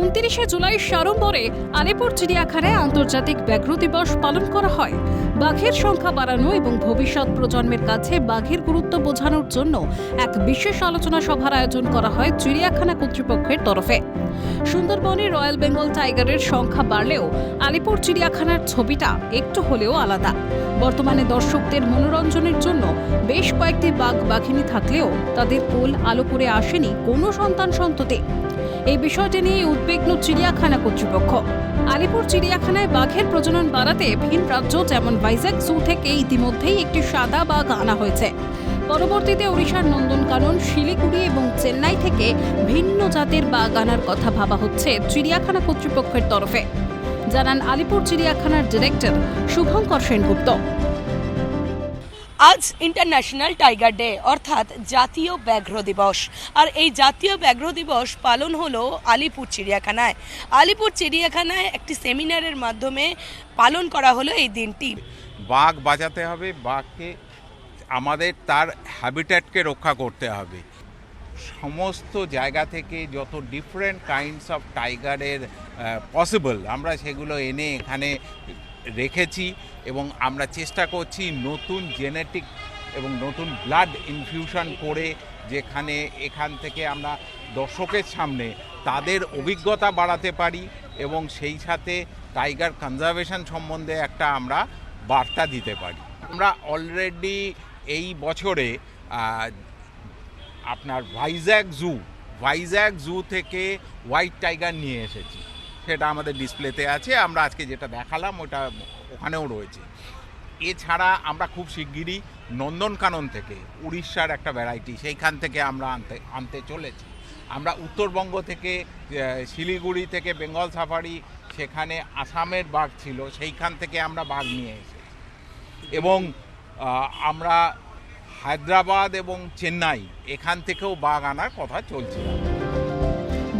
উনত্রিশে জুলাই সাড়ম্বরে আলিপুর চিড়িয়াখানায় আন্তর্জাতিক ব্যাঘ্র দিবস পালন করা হয়। বাঘের সংখ্যা বাড়ানো এবং ভবিষ্যৎ প্রজন্মের কাছে বাঘের গুরুত্ব বোঝানোর জন্য এক বিশেষ আলোচনা সভার আয়োজন করা হয় চিড়িয়াখানা কর্তৃপক্ষের তরফে। সুন্দরবনে রয়্যাল বেঙ্গল টাইগারের সংখ্যা বাড়লেও আলিপুর চিড়িয়াখানার ছবিটা একটু হলেও আলাদা। বর্তমানে দর্শকদের মনোরঞ্জনের জন্য বেশ কয়েকটি বাঘ বাঘিনী থাকলেও তাদের কোল আলো করে আসেনি কোনো সন্তান সন্ততি। এই বিষয়টি নিয়ে উদ্বিগ্ন চিড়িয়াখানা কর্তৃপক্ষ। আলিপুর চিড়িয়াখানায় বাঘের প্রজনন বাড়াতে ভিন রাজ্য যেমন ভাইজ্যাক জু থেকে ইতিমধ্যেই একটি সাদা বাঘ আনা হয়েছে। পরবর্তীতে ওড়িশার নন্দনকানন, শিলিগুড়ি এবং চেন্নাই থেকে ভিন্ন জাতের বাঘ আনার কথা ভাবা হচ্ছে চিড়িয়াখানা কর্তৃপক্ষের তরফে। জানান আলিপুর চিড়িয়াখানার ডিরেক্টর শুভঙ্কর সেনগুপ্ত। আজ ইন্টারন্যাশনাল টাইগার ডে অর্থাৎ জাতীয় ব্যাঘ্র দিবস। আর এই জাতীয় ব্যাঘ্র দিবস পালন হলো আলিপুর চিড়িয়াখানায়। আলিপুর চিড়িয়াখানায় একটি সেমিনারের মাধ্যমে পালন করা হলো এই দিনটি। বাঘ বাঁচাতে হবে, বাঘকে আমাদের তার হ্যাবিট্যাটকে রক্ষা করতে হবে। সমস্ত জায়গা থেকে যত ডিফারেন্ট কাইন্ডস অফ টাইগারের পসিবল আমরা সেগুলো এনে এখানে রেখেছি এবং আমরা চেষ্টা করছি নতুন জেনেটিক এবং নতুন ব্লাড ইনফিউশন করে যেখানে এখান থেকে আমরা দর্শকের সামনে তাদের অভিজ্ঞতা বাড়াতে পারি এবং সেই সাথে টাইগার কনজারভেশন সম্বন্ধে একটা আমরা বার্তা দিতে পারি। আমরা অলরেডি এই বছরে আপনার ভাইজ্যাক জু ভাইজ্যাক জু থেকে হোয়াইট টাইগার নিয়ে এসেছি। সেটা আমাদের ডিসপ্লেতে আছে, আমরা আজকে যেটা দেখালাম ওটা ওখানেও রয়েছে। এছাড়া আমরা খুব শিগগিরই নন্দনকানন থেকে উড়িষ্যার একটা ভ্যারাইটি সেইখান থেকে আমরা আনতে আনতে চলেছি। আমরা উত্তরবঙ্গ থেকে শিলিগুড়ি থেকে বেঙ্গল সাফারি, সেখানে আসামের বাঘ ছিল, সেইখান থেকে আমরা বাঘ নিয়ে এসেছি। এবং আমরা হায়দ্রাবাদ এবং চেন্নাই, এখান থেকেও বাঘ আনার কথা চলছিল।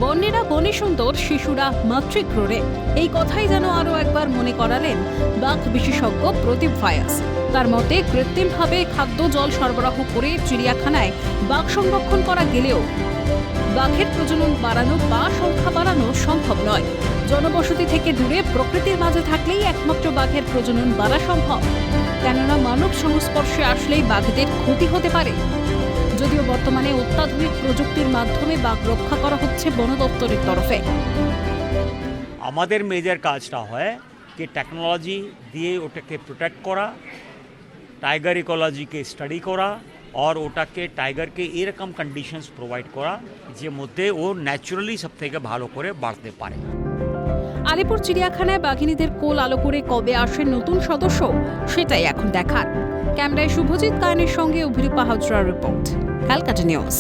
বন্যেরা বনে সুন্দর, শিশুরা মাতৃক্রোড়ে। এই কথাই যেন আরও একবার মনে করালেন বাঘ বিশেষজ্ঞ প্রদীপ ভায়াস। তার মতে, কৃত্রিমভাবে খাদ্য জল সরবরাহ করে চিড়িয়াখানায় বাঘ সংরক্ষণ করা গেলেও বাঘের প্রজনন বাড়ানো বা সংখ্যা বাড়ানো সম্ভব নয়। জনবসতি থেকে দূরে প্রকৃতির মাঝে থাকলেই একমাত্র বাঘের প্রজনন বাড়া সম্ভব। কেননা মানব সংস্পর্শে আসলেই বাঘদের ক্ষতি হতে পারে। যদিও বর্তমানে অত্যাধুনিক প্রযুক্তির মাধ্যমে বাঘ রক্ষা করা হচ্ছে বন দপ্তরের তরফে। আমাদের মেজর কাজটা হয় যে টেকনোলজি দিয়ে ওটাকে প্রোটেক্ট করা টাইগার ইকোলজিকে স্টাডি করা, আর ওটাকে টাইগারকে এরকম কন্ডিশনস প্রোভাইড করা, যে মধ্যে ও ন্যাচারালি সব থেকে ভালো করে বাড়তে পারে। আলিপুর চিড়িয়াখানায় বাঘিনীদের কোল আলো করে কবে আসে নতুন সদস্য, সেটাই এখন দেখার। ক্যামেরায় শুভজিৎ কায়নের সঙ্গে অভিরূপা হাজরার রিপোর্ট ক্যালকাটা নিউজ